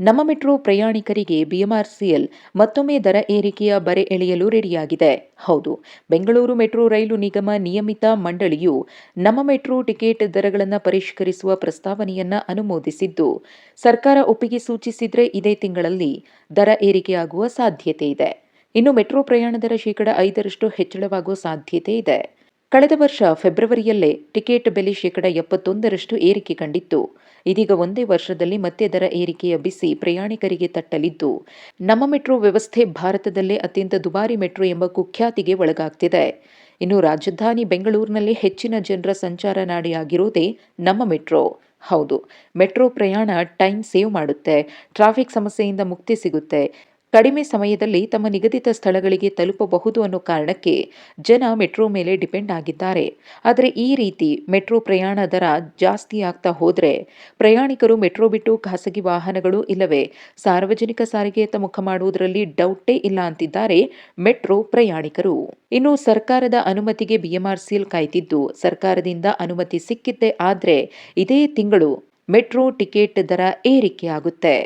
ನಮ್ಮ ಮೆಟ್ರೋ ಪ್ರಯಾಣಿಕರಿಗೆ ಬಿಎಂಆರ್ಸಿಎಲ್ ಮತ್ತೊಮ್ಮೆ ದರ ಏರಿಕೆಯ ಬರೆ ಎಳೆಯಲು ರೆಡಿಯಾಗಿದೆ. ಹೌದು, ಬೆಂಗಳೂರು ಮೆಟ್ರೋ ರೈಲು ನಿಗಮ ನಿಯಮಿತ ಮಂಡಳಿಯು ನಮ್ಮ ಮೆಟ್ರೋ ಟಿಕೆಟ್ ದರಗಳನ್ನು ಪರಿಷ್ಕರಿಸುವ ಪ್ರಸ್ತಾವನೆಯನ್ನು ಅನುಮೋದಿಸಿದ್ದು, ಸರ್ಕಾರ ಒಪ್ಪಿಗೆ ಸೂಚಿಸಿದರೆ ಇದೇ ತಿಂಗಳಲ್ಲಿ ದರ ಏರಿಕೆಯಾಗುವ ಸಾಧ್ಯತೆ ಇದೆ. ಇನ್ನು ಮೆಟ್ರೋ ಪ್ರಯಾಣ ದರ ಶೇಕಡ ಐದರಷ್ಟು ಹೆಚ್ಚಳವಾಗುವ ಸಾಧ್ಯತೆ ಇದೆ. ಕಳೆದ ವರ್ಷ ಫೆಬ್ರವರಿಯಲ್ಲೇ ಟಿಕೆಟ್ ಬೆಲೆ ಶೇಕಡ ಎಪ್ಪತ್ತೊಂದರಷ್ಟು ಏರಿಕೆ ಕಂಡಿತ್ತು. ಇದೀಗ ಒಂದೇ ವರ್ಷದಲ್ಲಿ ಮತ್ತೆ ದರ ಏರಿಕೆಯ ಬಿಸಿ ಪ್ರಯಾಣಿಕರಿಗೆ ತಟ್ಟಲಿದ್ದು, ನಮ್ಮ ಮೆಟ್ರೋ ವ್ಯವಸ್ಥೆ ಭಾರತದಲ್ಲೇ ಅತ್ಯಂತ ದುಬಾರಿ ಮೆಟ್ರೋ ಎಂಬ ಕುಖ್ಯಾತಿಗೆ ಒಳಗಾಗ್ತಿದೆ. ಇನ್ನು ರಾಜಧಾನಿ ಬೆಂಗಳೂರಿನಲ್ಲಿ ಹೆಚ್ಚಿನ ಜನರ ಸಂಚಾರ ನಾಡಿಯಾಗಿರೋದೇ ನಮ್ಮ ಮೆಟ್ರೋ. ಹೌದು, ಮೆಟ್ರೋ ಪ್ರಯಾಣ ಟೈಮ್ ಸೇವ್ ಮಾಡುತ್ತೆ, ಟ್ರಾಫಿಕ್ ಸಮಸ್ಯೆಯಿಂದ ಮುಕ್ತಿ ಸಿಗುತ್ತೆ. ಕಡಿಮೆ ಸಮಯದಲ್ಲಿ ತಮ್ಮ ನಿಗದಿತ ಸ್ಥಳಗಳಿಗೆ ತಲುಪಬಹುದು ಅನ್ನೋ ಕಾರಣಕ್ಕೆ ಜನ ಮೆಟ್ರೋ ಮೇಲೆ ಡಿಪೆಂಡ್ ಆಗಿದ್ದಾರೆ. ಆದರೆ ಈ ರೀತಿ ಮೆಟ್ರೋ ಪ್ರಯಾಣ ದರ ಜಾಸ್ತಿ ಆಗ್ತಾ ಹೋದರೆ ಪ್ರಯಾಣಿಕರು ಮೆಟ್ರೋ ಬಿಟ್ಟು ಖಾಸಗಿ ವಾಹನಗಳು ಇಲ್ಲವೇ? ಸಾರ್ವಜನಿಕ ಸಾರಿಗೆಯತ್ತ ಮುಖ ಮಾಡುವುದರಲ್ಲಿ ಡೌಟೇ ಇಲ್ಲ ಅಂತಿದ್ದಾರೆ ಮೆಟ್ರೋ ಪ್ರಯಾಣಿಕರು. ಇನ್ನು ಸರ್ಕಾರದ ಅನುಮತಿಗೆ ಬಿಎಂಆರ್ಸಿಎಲ್ ಕಾಯ್ತಿದ್ದು ಸರ್ಕಾರದಿಂದ ಅನುಮತಿ ಸಿಕ್ಕಿದ್ದೇ ಆದರೆ ಇದೇ ತಿಂಗಳು ಮೆಟ್ರೋ ಟಿಕೆಟ್ ದರ ಏರಿಕೆಯಾಗುತ್ತೆ